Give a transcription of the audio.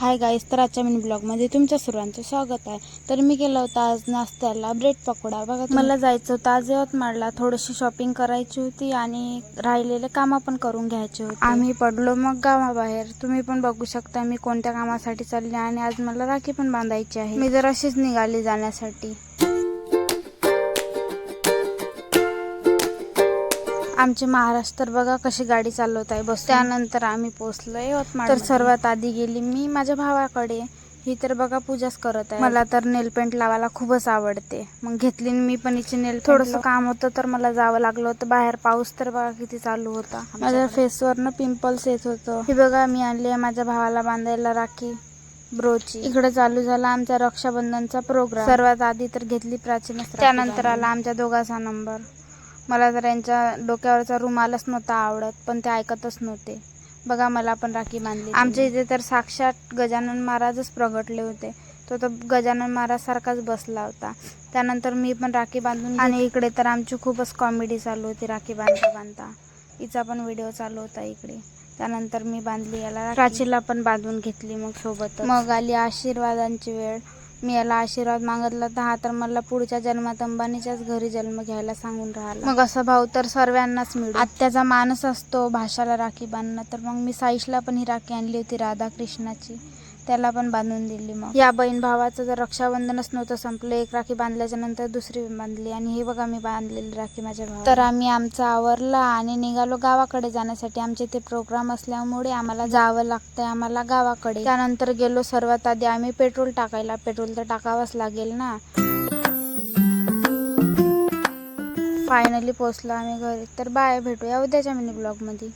Hi guys तर आजच्या mini ब्लॉगमध्ये तुमच्या सर्वांचं स्वागत आहे. तर मी केलं होतं आज नाश्त्याला ब्रेड पकोडा. बघा मला जायचं होतं आज यवतमाळला. थोडीशी शॉपिंग करायची होती आणि राहिलेले कामं पण करून घ्यायचे होते. आम्ही पडलो मग गावाबाहेर. तुम्ही पण बघू शकता मी कोणत्या कामासाठी चालले आणि आज मला राखी पण बांधायची आहे. मी जर अशीच निघाली जाण्यासाठी. आमचे महाराष्ट्र बघा कशी गाडी चालवत आहे. बस त्यानंतर आम्ही पोहोचलो यवतमाळ तर सर्वात आधी गेली मी माझ्या भावाकडे. ही तर बघा पूजाच करत आहे. मला तर नेल पेंट लावायला खूपच आवडते. मग घेतली मी पण हिची नेल थोडस काम होतं तर मला जावं लागलं होतं. बाहेर पाऊस तर बघा किती चालू होता. माझ्या फेसवरनं पिंपल्स येत होतं. ही बघा मी आणली आहे माझ्या भावाला बांधायला राखी ब्रोची. इकडे चालू झाला आमचा रक्षाबंधनचा प्रोग्राम सर्वात आधी तर घेतली प्राचीन त्यानंतर आला आमच्या दोघांचा नंबर मला तर यांच्या डोक्यावरचा रुमालच नव्हता आवडत पण ते ऐकतच नव्हते. बघा मला पण राखी बांधली आमच्या इथे तर साक्षात गजानन महाराजच प्रगटले होते. तो तर गजानन महाराज सारखाच बसला होता. त्यानंतर मी पण राखी बांधून आणि इकडे तर आमची खूपच कॉमेडी चालू होती राखी बांधता बांधता. हिचा पण व्हिडिओ चालू होता इकडे. त्यानंतर मी बांधली याला प्राचीला पण बांधून घेतली मग सोबत मग आली आशीर्वादांची वेळ. मी याला आशीर्वाद मागितला. तर हा तर मला पुढच्या जन्मात अंबानीच्याच घरी जन्म घ्यायला सांगून राहिला. मग असा भाऊ तर सर्वांनाच मिळतो आत्याचा मानस असतो भाषाला राखी बांधणं. तर मग मी साईशला पण ही राखी आणली होती राधाकृष्णाची. त्याला पण बांधून दिली मग. या बहीण भावाचं जर रक्षाबंधनच नव्हतं संपलं एक राखी बांधल्याच्या नंतर दुसरी बांधली. आणि हे बघा मी बांधलेली राखी माझ्या भावा तर आम्ही आमचा आवरला आणि निघालो गावाकडे जाण्यासाठी. आमचे ते प्रोग्राम असल्यामुळे आम्हाला जावं लागतंय आम्हाला गावाकडे. त्यानंतर गेलो सर्वात आधी. आम्ही पेट्रोल टाकायला. पेट्रोल तर टाकावंच लागेल ना. फायनली पोचलो आम्ही घरी. तर बाय भेटूया उद्याच्या मिनी ब्लॉगमध्ये